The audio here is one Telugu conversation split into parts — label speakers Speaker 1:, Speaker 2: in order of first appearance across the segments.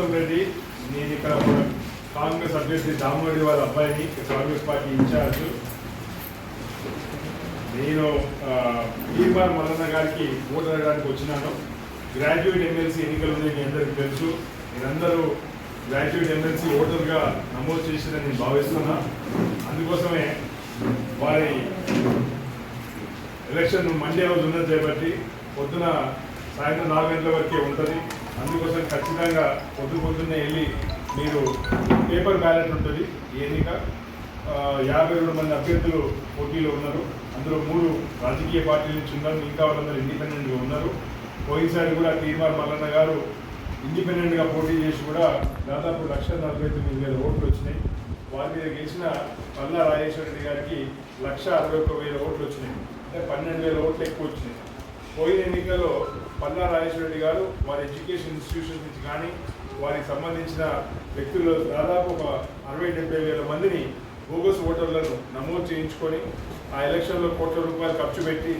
Speaker 1: వదలండి నేను ఇక్కడ కాంగ్రెస్ అభ్యర్థి దామోడి వాళ్ళ అబ్బాయిని కాంగ్రెస్ పార్టీ ఇన్ఛార్జ్. నేను ఈమార్ మల్లన్న గారికి ఓటు అడగడానికి వచ్చినాను. గ్రాడ్యుయేట్ ఎమ్మెల్సీ ఎన్నికలు ఉన్నాయి మీ అందరికీ తెలుసు. మీరందరూ గ్రాడ్యుయేట్ ఎమ్మెల్సీ ఓటర్గా నమోదు చేసిందని నేను భావిస్తున్నా. అందుకోసమే వారి ఎలక్షన్ మండే రోజు ఉన్నది చేపట్టి పొద్దున సాయంత్రం నాలుగు గంటల వరకే ఉంటుంది. అందుకోసం ఖచ్చితంగా పొద్దు పొద్దున్నే వెళ్ళి మీరు పేపర్ బ్యాలెట్ ఉంటుంది ఎన్నిక. యాభై రెండు మంది అభ్యర్థులు పోటీలో ఉన్నారు. అందులో మూడు రాజకీయ పార్టీల నుంచి ఉన్నారు. మిగతా వాళ్ళందరూ ఇండిపెండెంట్గా ఉన్నారు. పోయినసారి కూడా టీఆర్ మల్లన్న గారు ఇండిపెండెంట్గా పోటీ చేసి కూడా దాదాపు లక్ష నలభై తొమ్మిది వేల ఓట్లు వచ్చినాయి. వారి మీద గెలిచిన పల్లా రాజేశ్వర రెడ్డి గారికి లక్ష అరవై ఒక్క వేల ఓట్లు వచ్చినాయి. అంటే పన్నెండు వేల ఓట్లు ఎక్కువ వచ్చినాయి. పోయిన ఎన్నికల్లో పల్లా రాజేశ్వర రెడ్డి గారు వారి ఎడ్యుకేషన్ ఇన్స్టిట్యూషన్ నుంచి కానీ వారికి సంబంధించిన వ్యక్తులు దాదాపు ఒక అరవై డెబ్బై వేల మందిని బోగస్ ఓటర్లను నమోదు చేయించుకొని ఆ ఎలక్షన్లో కోట్ల రూపాయలు ఖర్చు పెట్టి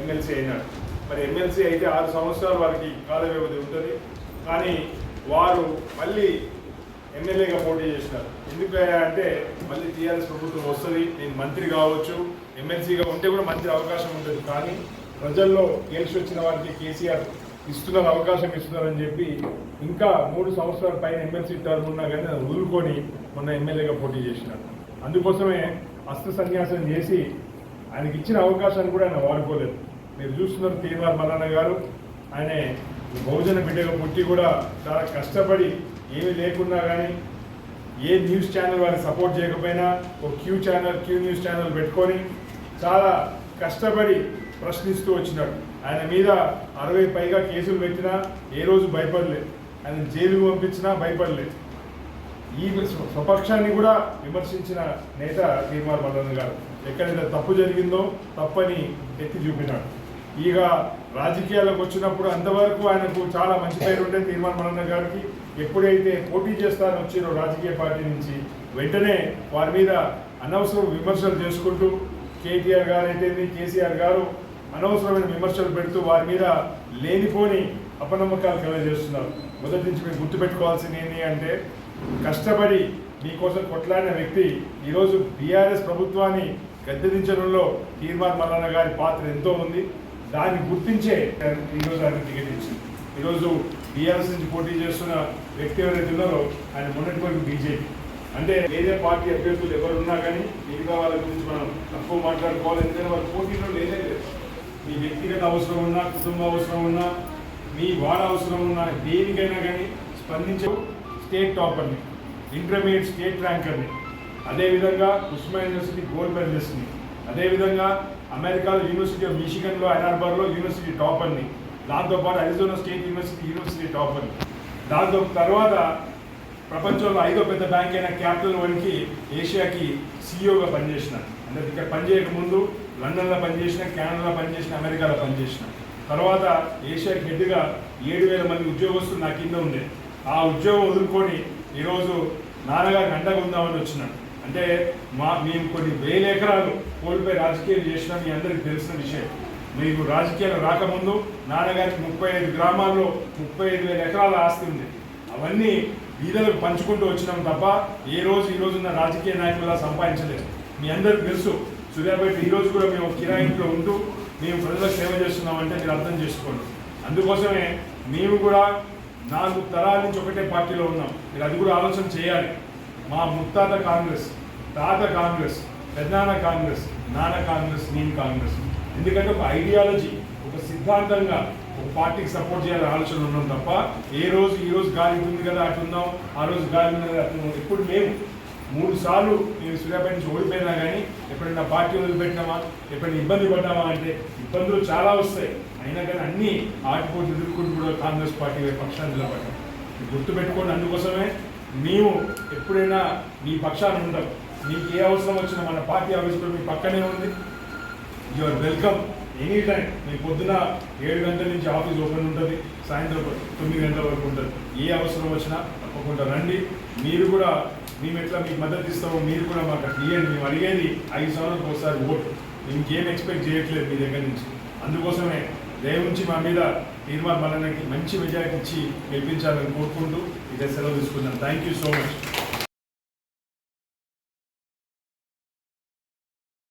Speaker 1: ఎమ్మెల్సీ అయినాడు. మరి ఎమ్మెల్సీ అయితే ఆరు సంవత్సరాలు వారికి కాల వ్యవధి ఉంటుంది. కానీ వారు మళ్ళీ ఎమ్మెల్యేగా పోటీ చేసినారు. ఎందుకు అంటే మళ్ళీ టీఆర్ఎస్ ప్రభుత్వం వస్తుంది నేను మంత్రి కావచ్చు ఎమ్మెల్సీగా ఉంటే కూడా మంత్రి అవకాశం ఉంటుంది. కానీ ప్రజల్లో గెలిచి వచ్చిన వారికి కేసీఆర్ ఇస్తున్నారు అవకాశం ఇస్తున్నారని చెప్పి ఇంకా మూడు సంవత్సరాల పైన ఎమ్మెల్సీ టర్మ్ ఉన్నా కానీ వదులుకొని మొన్న ఎమ్మెల్యేగా పోటీ చేసినారు. అందుకోసమే అస్త్ర సన్యాసం చేసి ఆయనకి ఇచ్చిన అవకాశాన్ని కూడా ఆయన వాడుకోలేదు. మీరు చూస్తున్నారు తీర్మార్ మల్లన్న గారు ఆయన బహుజన బిడ్డగా పుట్టి కూడా చాలా కష్టపడి ఏమీ లేకున్నా కానీ ఏ న్యూస్ ఛానల్ వారిని సపోర్ట్ చేయకపోయినా ఒక Q channel Q news channel పెట్టుకొని చాలా కష్టపడి ప్రశ్నిస్తూ వచ్చినాడు ఆయన మీద అరవై పైగా కేసులు పెట్టినా ఏ రోజు భయపడలేదు ఆయన జైలుకు పంపించినా భయపడలేదు ఈ స్వపక్షాన్ని కూడా విమర్శించిన నేత తీర్మార్ మల్లన్న గారు ఎక్కడైతే తప్పు జరిగిందో తప్పని ఎత్తి చూపినాడు. ఇక రాజకీయాలకు వచ్చినప్పుడు అంతవరకు ఆయనకు చాలా మంచి పేరు ఉండే తీర్మాన్ మరణ గారికి ఎప్పుడైతే పోటీ చేస్తారని వచ్చిరో రాజకీయ పార్టీ నుంచి వెంటనే వారి మీద అనవసరం విమర్శలు చేసుకుంటూ కేటీఆర్ గారు అయితేంది కేసీఆర్ గారు అనవసరమైన విమర్శలు పెడుతూ వారి మీద లేనిపోని అపనమ్మకాలు కలగజేస్తున్నారు. మొదటి నుంచి మీరు గుర్తుపెట్టుకోవాల్సింది ఏంటి అంటే కష్టపడి మీకోసం కొట్లాడిన వ్యక్తి ఈరోజు బీఆర్ఎస్ ప్రభుత్వాన్ని గద్దెదించడంలో తీర్మాన్ మల్లన్న గారి పాత్ర ఎంతో ఉంది. దాన్ని గుర్తించే ఈరోజు ఆయన టికెట్ ఇచ్చింది. ఈరోజు బీఆర్ఎస్ నుంచి పోటీ చేస్తున్న వ్యక్తి ఎవరైతే ఉన్నారో ఆయన మొన్నటి వరకు బీజేపీ. అంటే వేరే పార్టీ అభ్యర్థులు ఎవరు ఉన్నా కానీ మిగతా వాళ్ళ గురించి మనం తక్కువ మాట్లాడుకోవాలి ఎందుకంటే వాళ్ళ పోటీలో లేదే లేదు మీ వ్యక్తిగత అవసరం ఉన్నా కుటుంబ అవసరం ఉన్నా మీ వాడ అవసరం ఉన్నా దేనికైనా కానీ స్పందించే స్టేట్ టాపర్ని ఇంటర్మీడియట్ స్టేట్ ర్యాంకర్ని అదేవిధంగా ఉస్మా యూనివర్సిటీ గోల్డ్ మెడలిస్ట్ని అదేవిధంగా అమెరికాలో యూనివర్సిటీ ఆఫ్ మిషిగన్లో అనార్బర్లో యూనివర్సిటీ టాపర్ని. దాంతోపాటు అరిజోనా స్టేట్ యూనివర్సిటీ యూనివర్సిటీ టాపర్ని. దాంతో తర్వాత ప్రపంచంలో ఐదో పెద్ద బ్యాంక్ అయిన క్యాపిటల్ వన్కి ఏషియాకి సీఈఓగా పనిచేసిన. అంటే ఇక్కడ పనిచేయక ముందు లండన్లో పనిచేసిన కెనడాలో పనిచేసిన అమెరికాలో పనిచేసిన. తర్వాత ఏషియాకి హెడ్గా ఏడు వేల మంది ఉద్యోగస్తులు నా కింద ఉండే. ఆ ఉద్యోగం వదులుకొని ఈరోజు నాన్నగారికి అండగా ఉందామని వచ్చినాను అంటే మా మేము కొన్ని వేల ఎకరాలు కోల్పోయి రాజకీయాలు చేసినా మీ అందరికీ తెలిసిన విషయం. మీకు రాజకీయాలు రాకముందు నాన్నగారికి ముప్పై ఐదు గ్రామాల్లో ముప్పై ఐదు వేల ఎకరాల ఆస్తి ఉంది. అవన్నీ వీధులకు పంచుకుంటూ వచ్చినాం తప్ప ఏ రోజు ఈ రోజున్న రాజకీయ నాయకులా సంపాదించలేదు. మీ అందరికి తెలుసు సూర్యాపేట ఈ రోజు కూడా మేము కిరాయింట్లో ఉంటూ మేము ప్రజలకు సేవ చేస్తున్నామంటే మీరు అర్థం చేసుకోండి. అందుకోసమే మేము కూడా నాలుగు తరాల నుంచి ఒకటే పార్టీలో ఉన్నాం. మీరు అది కూడా ఆలోచన చేయాలి. మా ముత్తాత కాంగ్రెస్ తాత కాంగ్రెస్ పెద్దనాన్న కాంగ్రెస్ నాన్న కాంగ్రెస్ నేను కాంగ్రెస్. ఎందుకంటే ఒక ఐడియాలజీ ఒక సిద్ధాంతంగా ఒక పార్టీకి సపోర్ట్ చేయాలని ఆలోచన ఉన్నాం తప్ప ఏ రోజు ఈ రోజు గాలి ఉంది కదా అటు ఆ రోజు గాలి ఉంది కదా ఇప్పుడు మేము మూడు సార్లు నేను సూర్యాపేట నుంచి ఓడిపోయినా కానీ ఎప్పుడైనా పార్టీ వదిలిపెట్టినామా ఎప్పుడైనా ఇబ్బంది పడ్డామా అంటే ఇబ్బందులు చాలా వస్తాయి. అయినా కానీ అన్ని ఆటిపోటీ ఎదుర్కొని కూడా కాంగ్రెస్ పార్టీ పక్షాన్ని నిలబడ్డాం. గుర్తుపెట్టుకోండి అందుకోసమే మేము ఎప్పుడైనా మీ పక్షాన్ని ఉండం మీకు ఏ అవసరం వచ్చినా మన పార్టీ ఆఫీస్లో మీ పక్కనే ఉంది. యువర్ వెల్కమ్ ఎనీ టైం మీ పొద్దున ఏడు గంటల నుంచి ఆఫీస్ ఓపెన్ ఉంటుంది. సాయంత్రం తొమ్మిది గంటల వరకు ఉంటుంది. ఏ అవసరం వచ్చినా తప్పకుండా రండి. మీరు కూడా మేము ఎట్లా మీకు మద్దతు ఇస్తామో మీరు కూడా మాకు అట్లా ఇవ్వండి మేము అడిగేది ఐదు సంవత్సరాలకు ఒకసారి ఓటు. ఇంకేం ఎక్స్పెక్ట్ చేయట్లేదు మీ దగ్గర నుంచి. అందుకోసమే దయవుంచి మా మీద తీర్మార్ మనకి మంచి మెజారిటీ ఇచ్చి గెలిపించాలని కోరుకుంటూ ఇదే సెలవు తీసుకున్నాను థ్యాంక్ యూ సో మచ్